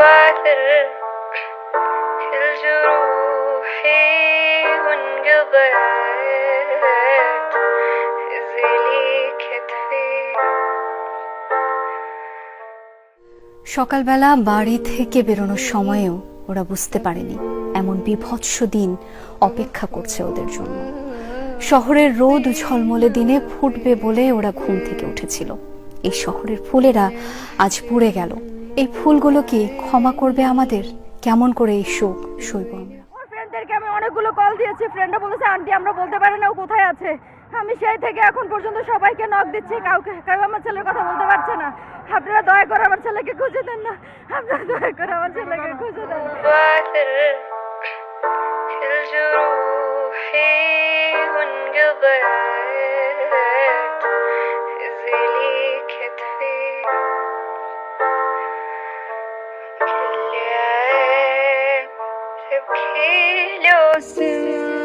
وعثر كل جروحي وانقضت هزلي كتفي সকালবেলা বাড়ি থেকে বেরোনোর সময়েও ওরা বুঝতে পারেনি এমন বিভৎস দিন অপেক্ষা করছে ওদের জন্য শহরের রোদ ঝলমলে দিনে ফুটবে বলে ওরা ঘুম থেকে উঠেছিল এই শহরের ফুলেরা আজ পুড়ে গেল এই ফুলগুলো কি ক্ষমা করবে আমাদের কেমন করে এই শোক সইব আমরা ওর ফ্রেন্ডদেরকে আমি অনেকগুলো কল দিয়েছি ফ্রেন্ডরা বলেছে আন্টি আমরা বলতে পারি না ও কোথায় আছে আমি সেই থেকে এখন পর্যন্ত সবাইকে নক দিচ্ছি কাউকে কেউ আমার ছেলের কথা বলতে পারছে না আপনারা দয়া করে আমার ছেলেকে খুঁজে দেন না আপনারা দয়া করে আমার ছেলেকে খুঁজে দেন وعثر كل جروحي وانقضت kilo soon.